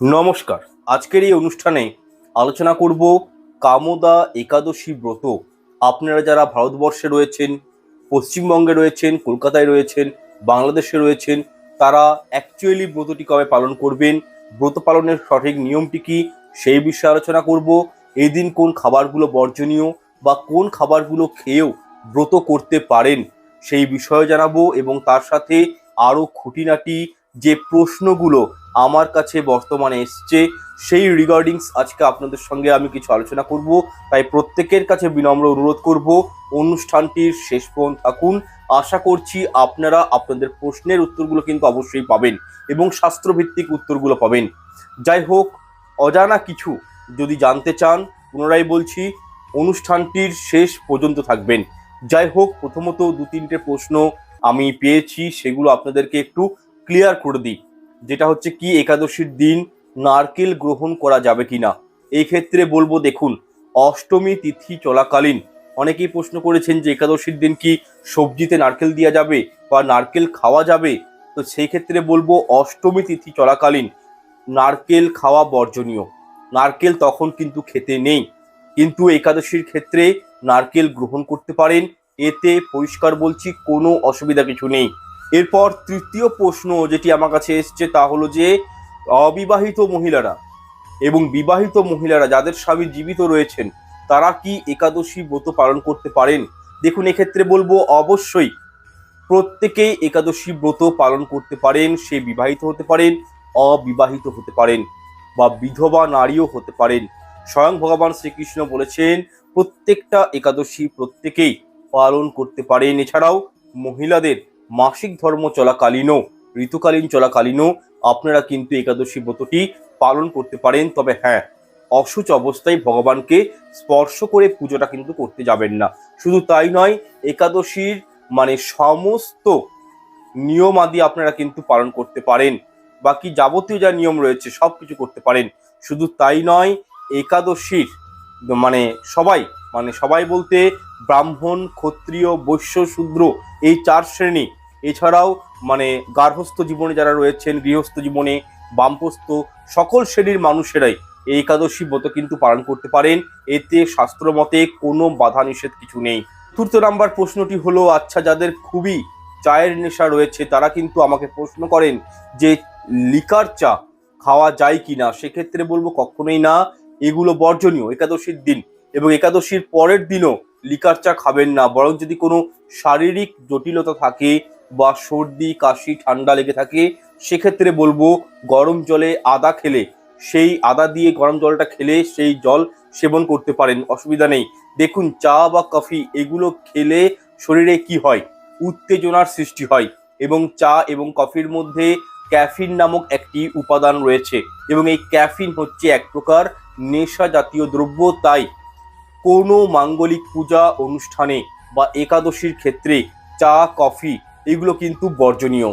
নমস্কার। আজকের এই অনুষ্ঠানে আলোচনা করব কামদা একাদশী ব্রত। আপনারা যারা ভারতবর্ষে রয়েছেন, পশ্চিমবঙ্গে রয়েছেন, কলকাতায় রয়েছেন, বাংলাদেশে রয়েছেন, তারা অ্যাকচুয়ালি ব্রতটি কবে পালন করবেন, ব্রত পালনের সঠিক নিয়মটি কি, সেই বিষয়ে আলোচনা করব। এই দিন কোন খাবারগুলো বর্জনীয় বা কোন খাবারগুলো খেয়েও ব্রত করতে পারেন, সেই বিষয়ে জানাব এবং তার সাথে আরও খুঁটিনাটি যে প্রশ্নগুলো আমার কাছে বর্তমানে এসছে। সেই রিগার্ডিংস আজকে আপনাদের সঙ্গে আমি কিছু আলোচনা করব। তাই প্রত্যেকের কাছে বিনম্র অনুরোধ করব। অনুষ্ঠানটির শেষ পর্যন্ত থাকুন। আশা করছি আপনারা আপনাদের প্রশ্নের উত্তরগুলো কিন্তু অবশ্যই পাবেন এবং শাস্ত্রভিত্তিক উত্তরগুলো পাবেন। যাই হোক, অজানা কিছু যদি জানতে চান, পুনরায় বলছি, অনুষ্ঠানটির শেষ পর্যন্ত থাকবেন। যাই হোক, প্রথমত দু তিনটে প্রশ্ন আমি পেয়েছি, সেগুলো আপনাদেরকে একটু ক্লিয়ার করে দিই। যেটা হচ্ছে কি একাদশীর দিন নারকেল গ্রহণ করা যাবে কিনা? এই ক্ষেত্রে বলব, দেখুন, অষ্টমী তিথি চলাকালীন অনেকেই প্রশ্ন করেছেন যে একাদশীর দিন কি সবজিতে নারকেল দেওয়া যাবে বা নারকেল খাওয়া যাবে? তো সেই ক্ষেত্রে বলব, অষ্টমী তিথি চলাকালীন নারকেল খাওয়া বর্জনীয়। নারকেল তখন কিন্তু খেতে নেই। কিন্তু একাদশীর ক্ষেত্রে নারকেল গ্রহণ করতে পারেন। এতে পরিষ্কার বলছি, কোনো অসুবিধা কিছু নেই। এরপর তৃতীয় প্রশ্ন যেটি আমার কাছে এসছে তা হলো যে, অবিবাহিত মহিলারা এবং বিবাহিত মহিলারা যাদের স্বামী জীবিত রয়েছেন, তারা কি একাদশী ব্রত পালন করতে পারেন? দেখুন, এক্ষেত্রে বলব অবশ্যই প্রত্যেকেই একাদশী ব্রত পালন করতে পারেন, সে বিবাহিত হতে পারেন, অবিবাহিত হতে পারেন বা বিধবা নারীও হতে পারেন। স্বয়ং ভগবান শ্রীকৃষ্ণ বলেছেন, প্রত্যেকটা একাদশী প্রত্যেকেই পালন করতে পারেন। এছাড়াও মহিলাদের মাসিক ধর্ম চলাকালীনও, ঋতুকালীন চলাকালীনও আপনারা কিন্তু একাদশী ব্রতটি পালন করতে পারেন। তবে হ্যাঁ অসুচ অবস্থায় ভগবানকে স্পর্শ করে পুজোটা কিন্তু করতে যাবেন না। শুধু তাই নয়, একাদশীর মানে সমস্ত নিয়মাদি আপনারা কিন্তু পালন করতে পারেন। বাকি যাবতীয় যা নিয়ম রয়েছে সব কিছু করতে পারেন। শুধু তাই নয়, একাদশীর মানে সবাই মানে সবাই বলতে ব্রাহ্মণ, ক্ষত্রিয়, বৈশ্য, শূদ্র এই চার শ্রেণি এছাড়াও মানে গার্হস্থ জীবনে যারা রয়েছেন, গৃহস্থ জীবনে, বামপস্ত সকল শ্রেণির মানুষেরাই এই একাদশী ব্রত কিন্তু পালন করতে পারেন। এতে শাস্ত্র মতে কোনো বাধা নিষেধ কিছু নেই। চতুর্থ নাম্বার প্রশ্নটি হলো আচ্ছা যাদের খুবই চায়ের নেশা রয়েছে, তারা কিন্তু আমাকে প্রশ্ন করেন যে, লিকার চা খাওয়া যায় কি না সেক্ষেত্রে বলব, কখনোই না। এগুলো বর্জনীয়, একাদশীর দিন। এবং একাদশীর পরের দিনও লিকার চা খাবেন না। বরং যদি কোনো শারীরিক জটিলতা থাকে বা সর্দি, কাশি, ঠান্ডা লেগে থাকে, সেক্ষেত্রে বলব গরম জলে আদা খেলে, সেই আদা দিয়ে গরম জলটা খেলে সেই জল সেবন করতে পারেন, অসুবিধা নেই। দেখুন, চা বা কফি এগুলো খেলে শরীরে কি হয়? উত্তেজনার সৃষ্টি হয় এবং চা এবং কফির মধ্যে ক্যাফিন নামক একটি উপাদান রয়েছে এবং এই ক্যাফিন হচ্ছে এক প্রকার নেশা জাতীয় দ্রব্য। তাই কোনো মাঙ্গলিক পূজা অনুষ্ঠানে বা একাদশীর ক্ষেত্রে চা, কফি এগুলো কিন্তু বর্জনীয়।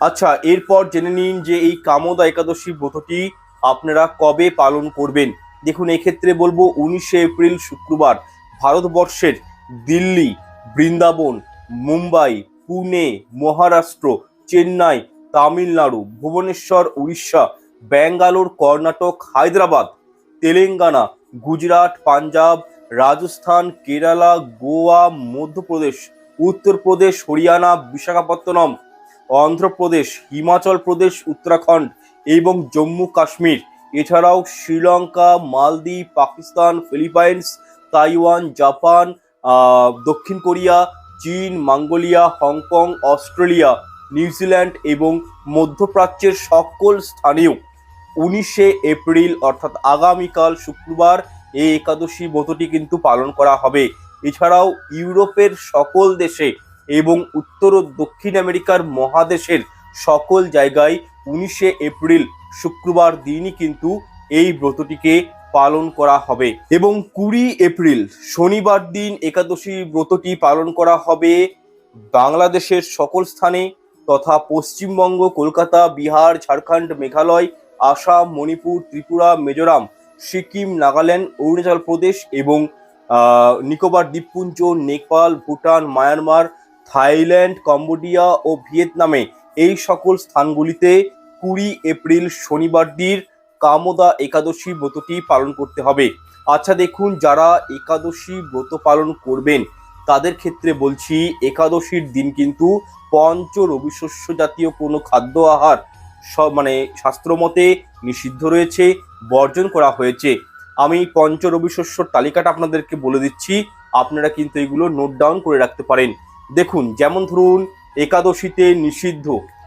আচ্ছা এরপর জেনে নিন যে এই কামদা একাদশী ব্রতটি আপনারা কবে পালন করবেন। দেখুন, এক্ষেত্রে বলব উনিশে এপ্রিল শুক্রবার ভারতবর্ষের দিল্লি, বৃন্দাবন, মুম্বাই, পুনে, মহারাষ্ট্র, চেন্নাই, তামিলনাড়ু, ভুবনেশ্বর, উড়িষ্যা, ব্যাঙ্গালোর, কর্ণাটক, হায়দ্রাবাদ, তেলেঙ্গানা, গুজরাট, পাঞ্জাব, রাজস্থান, কেরালা, গোয়া, মধ্যপ্রদেশ উত্তরপ্রদেশ, হরিয়ানা, বিশাখাপত্তনম, অন্ধ্রপ্রদেশ, হিমাচল প্রদেশ, উত্তরাখণ্ড এবং জম্মু কাশ্মীর। এছাড়াও Sri Lanka, Maldives, Pakistan, Philippines, Taiwan, Japan দক্ষিণ কোরিয়া, চীন, Mongolia, Hong Kong, Australia, New Zealand এবং মধ্যপ্রাচ্যের সকল স্থানেও উনিশে এপ্রিল, অর্থাৎ আগামীকাল শুক্রবার এই একাদশী ব্রতটি কিন্তু পালন করা হবে। এছাড়াও ইউরোপের সকল দেশে এবং উত্তর ও দক্ষিণ আমেরিকার মহাদেশের সকল জায়গায় উনিশে এপ্রিল শুক্রবার দিনই কিন্তু এই ব্রতটিকে পালন করা হবে। এবং কুড়ি এপ্রিল শনিবার দিন একাদশী ব্রতটি পালন করা হবে বাংলাদেশের সকল স্থানে তথা পশ্চিমবঙ্গ, কলকাতা, বিহার, ঝাড়খণ্ড, মেঘালয়, আসাম, মণিপুর, ত্রিপুরা, মিজোরাম, সিকিম, নাগাল্যান্ড, অরুণাচল প্রদেশ এবং নিকোবর দ্বীপপুঞ্জ, Nepal, Bhutan, Myanmar, Thailand, Cambodia ও ভিয়েতনামে এই সকল স্থানগুলিতে কুড়ি এপ্রিল শনিবার দিন কামদা একাদশী ব্রতটি পালন করতে হবে। আচ্ছা দেখুন, যারা একাদশী ব্রত পালন করবেন, তাদের ক্ষেত্রে বলছি, একাদশীর দিন কিন্তু পঞ্চ রবিশস্য জাতীয় কোনো খাদ্য আহার সব মানে শাস্ত্রমতে নিষিদ্ধ রয়েছে, বর্জন করা হয়েছে। আমি পঞ্চ রবিশস্যর তালিকাটা আপনাদেরকে বলে দিচ্ছি। আপনারা কিন্তু এগুলো নোট ডাউন করে রাখতে পারেন। দেখুন, যেমন ধরুন, একাদশীতে নিষিদ্ধ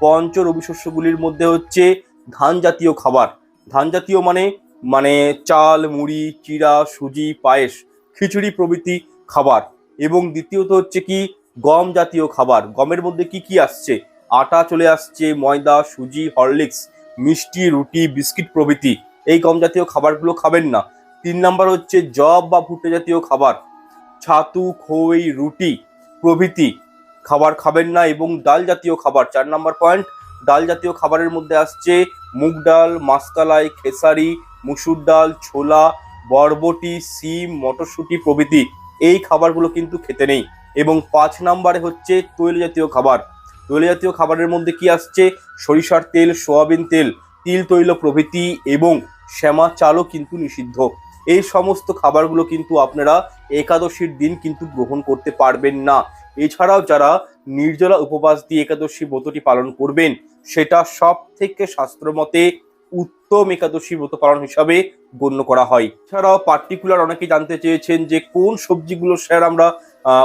পঞ্চ রবি শস্যগুলির মধ্যে হচ্ছে ধান জাতীয় খাবার। ধান জাতীয় মানে মানে চাল, মুড়ি, চিড়া, সুজি, পায়েস, খিচুড়ি প্রভৃতি খাবার। এবং দ্বিতীয়ত হচ্ছে কি, গম জাতীয় খাবার। গমের মধ্যে কি কি আসছে? আটা চলে আসছে, ময়দা, সুজি, হরলিক্স, মিষ্টি, রুটি, বিস্কিট প্রভৃতি। এই গম জাতীয় খাবারগুলো খাবেন না। তিন নাম্বার হচ্ছে জব বা ভুট্টা জাতীয় খাবার। ছাতু, খই, রুটি প্রভৃতি খাবার খাবেন না এবং ডাল জাতীয় খাবার। চার নাম্বার পয়েন্ট, ডাল জাতীয় খাবারের মধ্যে আসছে মুগ ডাল, মাসকালাই, খেসারি, মুসুর ডাল, ছোলা, বরবটি, সিম, মটরশুঁটি প্রভৃতি। এই খাবারগুলো কিন্তু খেতে নেই। এবং পাঁচ নাম্বারে হচ্ছে তৈল জাতীয় খাবার। তৈল জাতীয় খাবারের মধ্যে কি আসছে? সরিষার তেল, সোয়াবিন তেল, তিল তৈল প্রভৃতি এবং শ্যামা চালও কিন্তু নিষিদ্ধ। এই সমস্ত খাবারগুলো কিন্তু আপনারা একাদশীর দিন কিন্তু গ্রহণ করতে পারবেন না। এছাড়াও যারা নির্জলা উপবাস দিয়ে একাদশী ব্রতটি পালন করবেন, সেটা সব থেকে শাস্ত্রমতে উত্তম একাদশী ব্রত পালন হিসাবে গণ্য করা হয়। এছাড়াও পার্টিকুলার অনেকে জানতে চেয়েছেন যে, কোন সবজিগুলো স্যার আমরা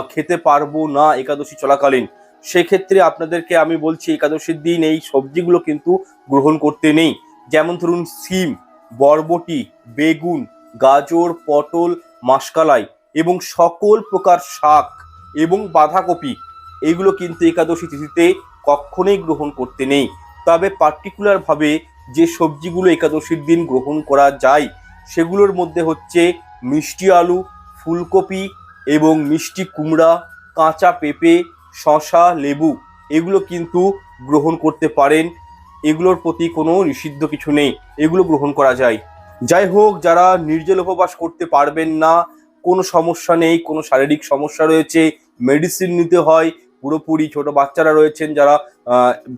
খেতে পারব না একাদশী চলাকালীন? সেক্ষেত্রে আপনাদেরকে আমি বলছি, একাদশীর দিন এই সবজিগুলো কিন্তু গ্রহণ করতে নেই। যেমন ধরুন, সিম। বরবটি, বেগুন, গাজর, পটল, মাসকালাই এবং সকল প্রকার শাক এবং বাঁধাকপি। এগুলো কিন্তু একাদশী তিথিতে কখনোই গ্রহণ করতে নেই। তবে পার্টিকুলারভাবে যে সবজিগুলো একাদশীর দিন গ্রহণ করা যায়, সেগুলোর মধ্যে হচ্ছে মিষ্টি আলু, ফুলকপি এবং মিষ্টি কুমড়া, কাঁচা পেঁপে শশা লেবু। এগুলো কিন্তু গ্রহণ করতে পারেন এগুলোর প্রতি কোনো নিষিদ্ধ কিছু নেই, এগুলো গ্রহণ করা যায়। যাই হোক, যারা নির্জল উপবাস করতে পারবেন না, কোনো সমস্যা নেই, কোনো শারীরিক সমস্যা রয়েছে মেডিসিন নিতে হয়, পুরোপুরি ছোট বাচ্চারা রয়েছেন যারা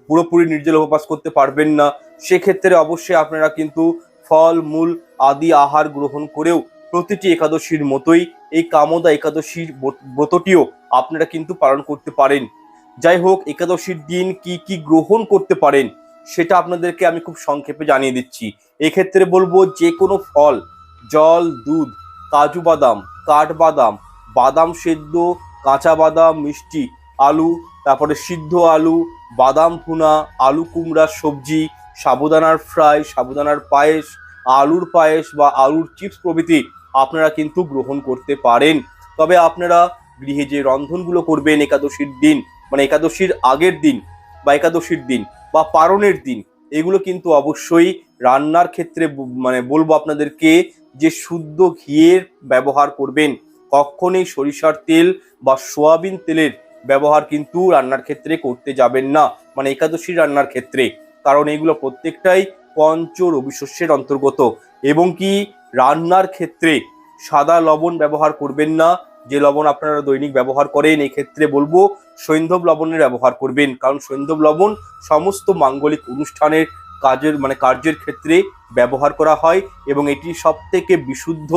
পুরোপুরি নির্জল উপবাস করতে পারবেন না, সেক্ষেত্রে অবশ্যই আপনারা কিন্তু ফল, মূল আদি আহার গ্রহণ করেও প্রতিটি একাদশীর মতোই এই কামদা একাদশীর ব্রত- ব্রতটিও আপনারা কিন্তু পালন করতে পারেন। যাই হোক, একাদশীর দিন কি কি গ্রহণ করতে পারেন সেটা আপনাদেরকে আমি খুব সংক্ষেপে জানিয়ে দিচ্ছি। এক্ষেত্রে বলব যে কোনো ফল, জল, দুধ, কাজু বাদাম, কাঠবাদাম, বাদাম সেদ্ধ, কাঁচা বাদাম, মিষ্টি, আলু, তারপরে সিদ্ধ আলু, বাদাম ভুনা, আলু কুমড়ার সবজি, সাবুদানার ফ্রাই, সাবুদানার পায়েস, আলুর পায়েস বা আলুর চিপস প্রভৃতি আপনারা কিন্তু গ্রহণ করতে পারেন। তবে আপনারা গৃহে যে রন্ধনগুলো করবেন একাদশীর দিন মানে একাদশীর আগের দিন বা একাদশীর দিন বা পারণের দিন, এগুলো কিন্তু অবশ্যই রান্নার ক্ষেত্রে মানে বলব আপনাদেরকে যে শুদ্ধ ঘিয়ের ব্যবহার করবেন। কখনোই সরিষার তেল বা সোয়াবিন তেলের ব্যবহার কিন্তু রান্নার ক্ষেত্রে করতে যাবেন না মানে একাদশী রান্নার ক্ষেত্রে। কারণ এগুলো প্রত্যেকটাই পঞ্চ রবিশস্যের অন্তর্গত এবং কি রান্নার ক্ষেত্রে সাদা লবণ ব্যবহার করবেন না যে লবণ আপনারা দৈনিক ব্যবহার করেন ক্ষেত্রে বলব সৈন্ধব লবণের ব্যবহার করবেন। কারণ সৈন্ধব লবণ সমস্ত মাঙ্গলিক অনুষ্ঠানের কাজের মানে কার্যের ক্ষেত্রে ব্যবহার করা হয় এবং এটি সব থেকে বিশুদ্ধ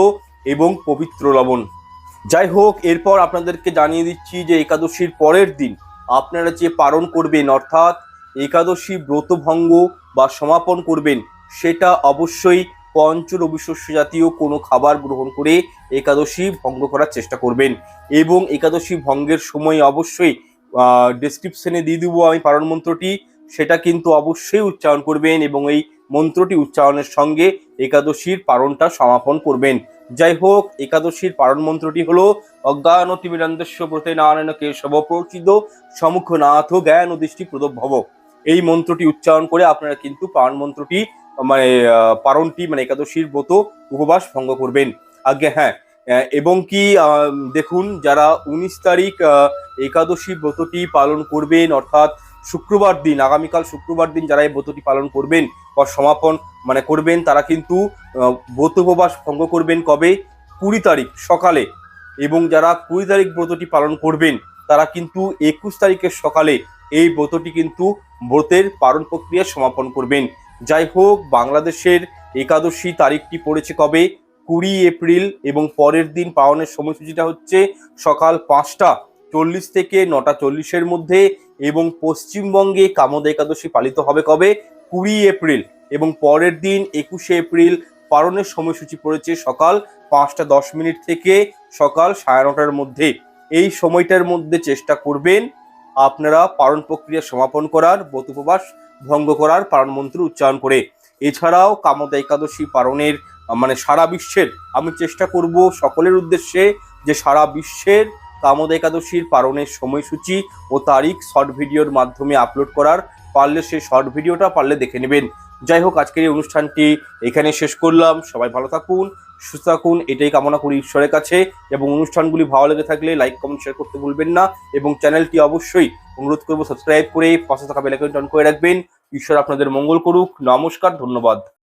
এবং পবিত্র লবণ। যাই হোক, এরপর আপনাদেরকে জানিয়ে দিচ্ছি যে একাদশীর পরের দিন আপনারা যে পালন করবেন, অর্থাৎ একাদশী ব্রতভঙ্গ বা সমাপন করবেন, সেটা অবশ্যই পঞ্চ রবিশস্য জাতীয় কোনো খাবার গ্রহণ করে একাদশী ভঙ্গ করার চেষ্টা করবেন। এবং একাদশী ভঙ্গের সময় অবশ্যই ডেসক্রিপশনে দিয়ে দেবো আমি পালন মন্ত্রটি। সেটা কিন্তু অবশ্যই উচ্চারণ করবেন এবং এই মন্ত্রটি উচ্চারণের সঙ্গে একাদশীর পারণটা সমাপন করবেন। যাই হোক, একাদশীর পালন মন্ত্রটি হলো অজ্ঞান তিমিরান্দস্য ব্রতে নারায়ণ কেশব প্রচিত সমুখ নাথ জ্ঞান দৃষ্টি প্রদভব এই মন্ত্রটি উচ্চারণ করে আপনারা কিন্তু পালন মন্ত্রটি মানে পালনটি মানে একাদশীর ব্রত উপবাস ভঙ্গ করবেন। আগে হ্যাঁ এবং কি দেখুন, যারা উনিশ তারিখ একাদশী ব্রতটি পালন করবেন, অর্থাৎ শুক্রবার দিন, আগামীকাল শুক্রবার দিন যারা এই ব্রতটি পালন করবেন বা সমাপন মানে করবেন, তারা কিন্তু ব্রত উপবাস ভঙ্গ করবেন কবে? কুড়ি তারিখ, সকালে। এবং যারা কুড়ি তারিখ ব্রতটি পালন করবেন, তারা কিন্তু একুশ তারিখের সকালে এই ব্রতটি কিন্তু ব্রতের পালন প্রক্রিয়া সমাপন করবেন। যাই হোক, বাংলাদেশের একাদশী তারিখটি পড়েছে কবে? কুড়ি এপ্রিল এবং পরের দিন পালনের সময়সূচিটা হচ্ছে সকাল পাঁচটা চল্লিশ থেকে নটা চল্লিশের মধ্যে এবং পশ্চিমবঙ্গে কামদ একাদশী পালিত হবে কবে? কুড়ি এপ্রিল এবং পরের দিন একুশে এপ্রিল পালনের সময়সূচি পড়েছে সকাল পাঁচটা দশ মিনিট থেকে সকাল সাড়ে নটার মধ্যে। এই সময়টার মধ্যে চেষ্টা করবেন আপনারা পালন প্রক্রিয়া সমাপন করার ব্রত উপবাস ভঙ্গ করার পালন মন্ত্র উচ্চারণ করে। এছাড়াও কামদা একাদশী পালনের মানে সারা বিশ্বের, আমি চেষ্টা করব সকলের উদ্দেশ্যে যে সারা বিশ্বের কামদ একাদশীর পালনের সময়সূচি ও তারিখ শর্ট ভিডিওর মাধ্যমে আপলোড করার। পারলে সেই শর্ট ভিডিওটা পারলে দেখে নেবেন। যাই হোক, আজকের এই অনুষ্ঠানটি এখানে শেষ করলাম। সবাই ভালো থাকুন, সুস্থ থাকুন, এটাই কামনা করি ঈশ্বরের কাছে। এবং অনুষ্ঠানগুলি ভালো লেগে থাকলে লাইক, কমেন্ট শেয়ার করতে ভুলবেন না। এবং চ্যানেলটি অবশ্যই অনুরোধ করব সাবস্ক্রাইব করে পাশে থাকা বেলাকে অন করে রাখবেন। ঈশ্বর আপনাদের মঙ্গল করুক। নমস্কার, ধন্যবাদ।